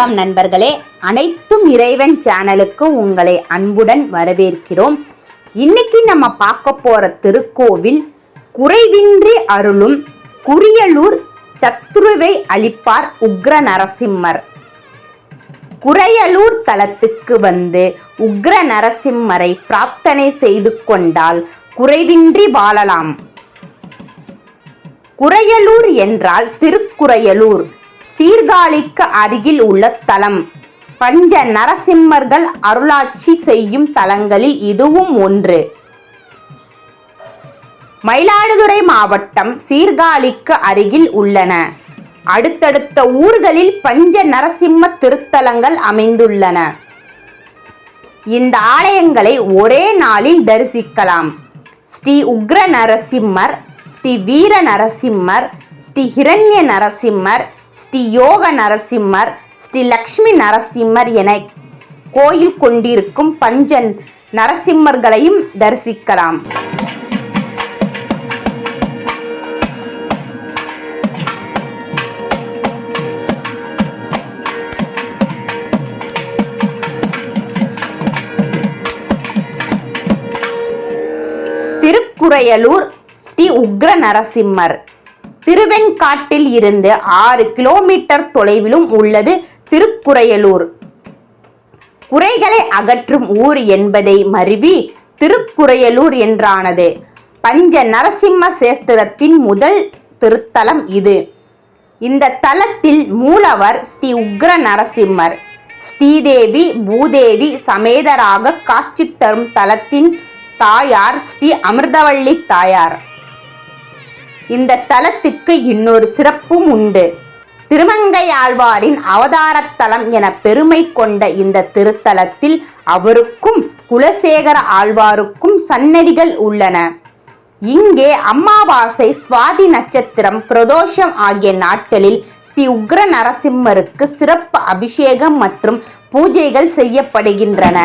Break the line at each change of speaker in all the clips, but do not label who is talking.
வணக்கம் நண்பர்களே. அனைத்தும் இறைவன் சேனலுக்கு உங்களை அன்புடன் வரவேற்கிறோம். இன்னைக்கு நம்ம பார்க்க போற திருக்கோவில் குறைவின்றி அருளும் குரியலூர் சத்ருவை அளிப்பார் உக்ர நரசிம்மர். குறையலூர் தலத்துக்கு வந்து உக்ர நரசிம்மரை பிரார்த்தனை செய்து கொண்டால் குறைவின்றி வாழலாம். குறையலூர் என்றால் திருக்குறையலூர். சீர்காழிக்கு அருகில் உள்ள தலம். பஞ்ச நரசிம்மர்கள் அருளாட்சி செய்யும் தலங்களில் இதுவும் ஒன்று. மயிலாடுதுறை மாவட்டம் சீர்காழிக்கு அருகில் உள்ளன. அடுத்தடுத்த ஊர்களில் பஞ்ச நரசிம்ம திருத்தலங்கள் அமைந்துள்ளன. இந்த ஆலயங்களை ஒரே நாளில் தரிசிக்கலாம். ஸ்ரீ உக்ர நரசிம்மர் ஸ்ரீ வீர நரசிம்மர் ஸ்ரீ ஹிரண்ய நரசிம்மர் ஸ்ரீ யோக நரசிம்மர் ஸ்ரீ லக்ஷ்மி நரசிம்மர் என கோயில் கொண்டிருக்கும் பஞ்சன் நரசிம்மர்களையும் தரிசிக்கலாம். திருக்குறையலூர் ஸ்ரீ உக்ர நரசிம்மர். திருவெண்காட்டில் இருந்து ஆறு கிலோமீட்டர் தொலைவிலும் உள்ளது திருக்குறையலூர். குறைகளை அகற்றும் ஊர் என்பதை மருவி திருக்குறையலூர் என்றானது. பஞ்ச நரசிம்ம சேஸ்திரத்தின் முதல் திருத்தலம் இது. இந்த தலத்தில் மூலவர் ஸ்ரீ உக்ர நரசிம்மர். ஸ்ரீதேவி பூதேவி சமேதராக காட்சி தரும் தலத்தின் தாயார் ஸ்ரீ அமிர்தவள்ளி தாயார். இந்த தலத்துக்கு இன்னொரு சிறப்பும் உண்டு. திருமங்கையாழ்வாரின் ஆழ்வாரின் அவதாரத்தலம் என பெருமை கொண்ட இந்த திருத்தலத்தில் அவருக்கும் குலசேகர ஆழ்வாருக்கும் சன்னதிகள் உள்ளன. இங்கே அமாவாசை சுவாதி நட்சத்திரம் பிரதோஷம் ஆகிய நாட்களில் ஸ்ரீ உக்ர நரசிம்மருக்கு சிறப்பு அபிஷேகம் மற்றும் பூஜைகள் செய்யப்படுகின்றன.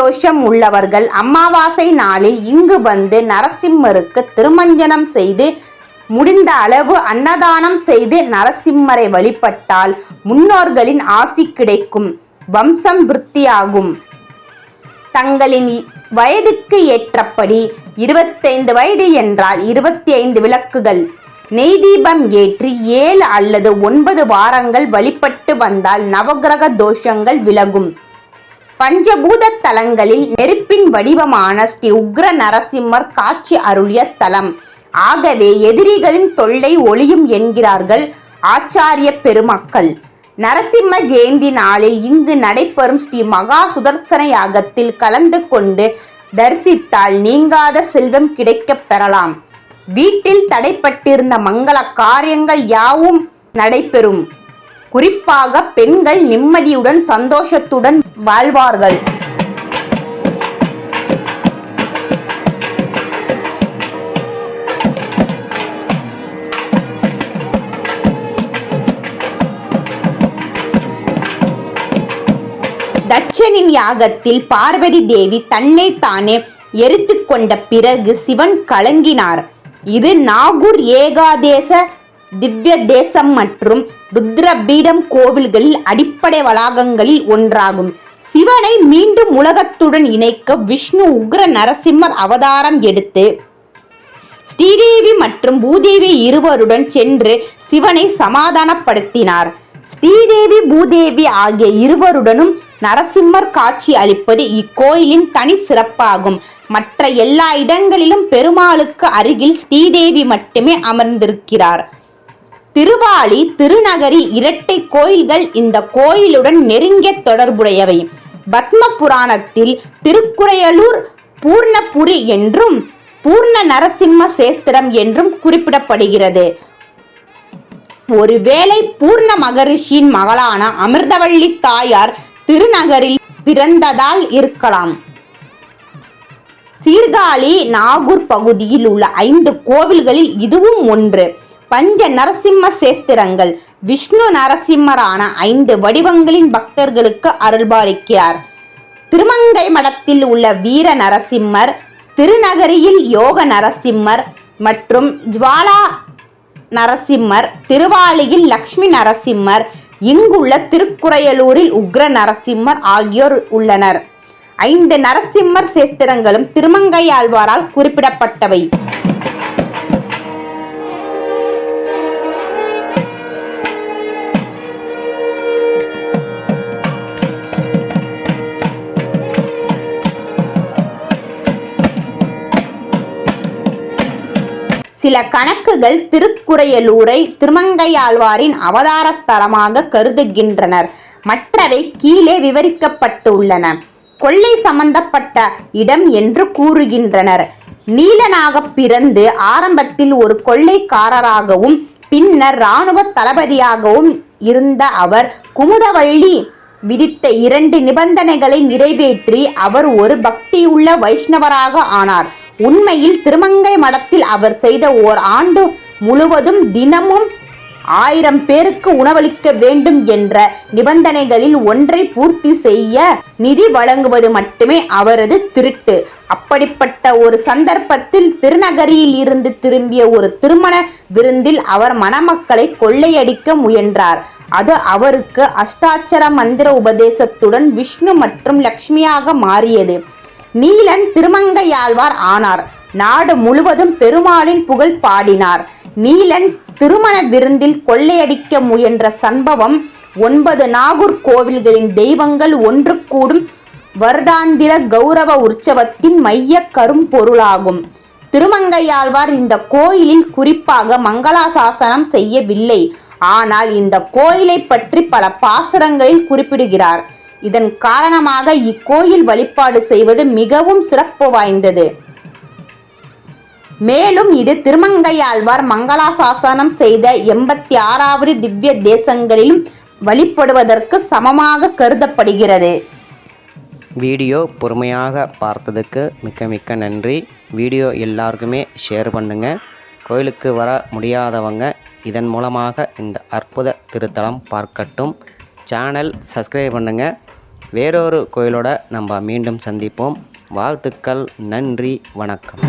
தோஷம் உள்ளவர்கள் அமாவாசை நாளில் இங்கு வந்து நரசிம்மருக்கு திருமஞ்சனம் செய்து முடிந்த அளவு அன்னதானம் செய்து நரசிம்மரை வழிபட்டால் முன்னோர்களின் ஆசி கிடைக்கும் வம்சம் விருத்தியாகும். தங்களின் வயதுக்கு ஏற்றபடி இருபத்தைந்து வயது என்றால் இருபத்தி ஐந்து விளக்குகள். நெய் தீபம் ஏற்றி ஏழு அல்லது ஒன்பது வாரங்கள் வழிபட்டு வந்தால் நவக்கிரக தோஷங்கள் விலகும். பஞ்சபூத தலங்களில் நெருப்பின் வடிவமான ஸ்ரீ உக்ர நரசிம்மர் காட்சி அருளிய தலம். ஆகவே எதிரிகளின் தொல்லை ஒளியும் என்கிறார்கள் ஆச்சாரிய பெருமக்கள். நரசிம்ம ஜெயந்தி நாளில் இங்கு நடைபெறும் ஸ்ரீ மகா சுதர்சன யாகத்தில் கலந்து கொண்டு தரிசித்தால் நீங்காத செல்வம் கிடைக்கப் பெறலாம். வீட்டில் தடைப்பட்டிருந்த மங்கள காரியங்கள் யாவும் நடைபெறும். குறிப்பாக பெண்கள் நிம்மதியுடன் சந்தோஷத்துடன் வாழ்வார்கள். தட்சனின் யாகத்தில் பார்வதி தேவி தன்னை தானே எரித்து கொண்ட பிறகு சிவன் கலங்கினார். இது நாகூர் ஏகாதேச திவ்ய தேசம் மற்றும் ருத்ரபீடம் கோவில்களில் அடிப்படை வளாகங்களில் ஒன்றாகும். சிவனை மீண்டும் உலகத்துடன் இணைக்க விஷ்ணு உக்ர நரசிம்மர் அவதாரம் எடுத்து ஸ்ரீதேவி மற்றும் பூதேவி இருவருடன் சென்று சிவனை சமாதானப்படுத்தினார். ஸ்ரீதேவி பூதேவி ஆகிய இருவருடனும் நரசிம்மர் காட்சி அளிப்பது இக்கோயிலின் தனி சிறப்பாகும். மற்ற எல்லா இடங்களிலும் பெருமாளுக்கு அருகில் ஸ்ரீதேவி மட்டுமே அமர்ந்திருக்கிறார். திருவாளி திருநகரி இரட்டை கோயில்கள் இந்த கோயிலுடன் நெருங்கிய தொடர்புடையவை. பத்ம புராணத்தில் திருக்குறையலூர் பூர்ணபுரி என்றும் பூர்ண நரசிம்ம சேஸ்திரம் என்றும் குறிப்பிடப்படுகிறது. ஒருவேளை பூர்ண மகரிஷியின் மகளான அமிர்தவள்ளி தாயார் திருநகரில் பிறந்ததால் இருக்கலாம். சீர்காழி நாகூர் பகுதியில் உள்ள ஐந்து கோவில்களில் இதுவும் ஒன்று. பஞ்ச நரசிம்ம சேஸ்திரங்கள். விஷ்ணு நரசிம்மரான ஐந்து வடிவங்களின் பக்தர்களுக்கு அருள்பாலிக்கிறார். திருமங்கை மடத்தில் உள்ள வீர நரசிம்மர் திருநகரியில் யோக நரசிம்மர் மற்றும் ஜுவாலா நரசிம்மர் திருவாலியில் லக்ஷ்மி நரசிம்மர் இங்குள்ள திருக்குறையலூரில் உக்ர நரசிம்மர் ஆகியோர் உள்ளனர். ஐந்து நரசிம்மர் சேஸ்திரங்களும் திருமங்கையாழ்வாரால் குறிப்பிடப்பட்டவை. சில கணக்குகள் திருக்குறையலூரை திருமங்கையாழ்வாரின் அவதார ஸ்தலமாக கருதுகின்றனர். மற்றவை கீழே விவரிக்கப்பட்டுள்ளன. கொள்ளை சம்பந்தப்பட்ட இடம் என்று கூறுகின்றனர். நீலனாக பிறந்து ஆரம்பத்தில் ஒரு கொள்ளைக்காரராகவும் பின்னர் இராணுவ தளபதியாகவும் இருந்த அவர் குமுதவள்ளி விதித்த இரண்டு நிபந்தனைகளை நிறைவேற்றி அவர் ஒரு பக்தியுள்ள வைஷ்ணவராக ஆனார். உண்மையில் திருமங்கை மடத்தில் அவர் செய்த ஓர் ஆண்டு முழுவதும் தினமும் ஆயிரம் பேருக்கு உணவளிக்க வேண்டும் என்ற நிபந்தனைகளில் ஒன்றை பூர்த்தி செய்ய நிதி வழங்குவது மட்டுமே அவரது திருட்டு. அப்படிப்பட்ட ஒரு சந்தர்ப்பத்தில் திருநகரியில் இருந்து திரும்பிய ஒரு திருமண விருந்தில் அவர் மணமக்களை கொள்ளையடிக்க முயன்றார். அது அவருக்கு அஷ்டாட்சர மந்திர உபதேசத்துடன் விஷ்ணு மற்றும் லக்ஷ்மியாக மாறியது. நீலன் திருமங்கையாழ்வார் ஆனார். நாடு முழுவதும் பெருமாளின் புகழ் பாடினார். நீலன் திருமண விருந்தில் கொள்ளையடிக்க முயன்ற சம்பவம் ஒன்பது நாகூர் கோவில்களின் தெய்வங்கள் ஒன்று கூடும் வருடாந்திர கௌரவ உற்சவத்தின் மைய கரும்பொருளாகும். திருமங்கையாழ்வார் இந்த கோயிலில் குறிப்பாக மங்களாசாசனம் செய்யவில்லை. ஆனால் இந்த கோயிலை பற்றி பல பாசுரங்களில் குறிப்பிடுகிறார். இதன் காரணமாக இக்கோயில் வழிபாடு செய்வது மிகவும் சிறப்பு வாய்ந்தது. மேலும் இது திருமங்கையாழ்வார் மங்களாசாசனம் செய்த எண்பத்தி ஆறாவது திவ்ய தேசங்களிலும் வழிபடுவதற்கு சமமாக கருதப்படுகிறது.
வீடியோ பொறுமையாக பார்த்ததுக்கு மிக்க மிக்க நன்றி. வீடியோ எல்லாருக்குமே ஷேர் பண்ணுங்கள் கோயிலுக்கு வர முடியாதவங்க இதன் மூலமாக இந்த அற்புத திருத்தலம் பார்க்கட்டும். சேனல் சப்ஸ்கிரைப் பண்ணுங்கள் வேறொரு கோயிலோட நம்ம மீண்டும் சந்திப்போம். வாழ்த்துக்கள் நன்றி வணக்கம்.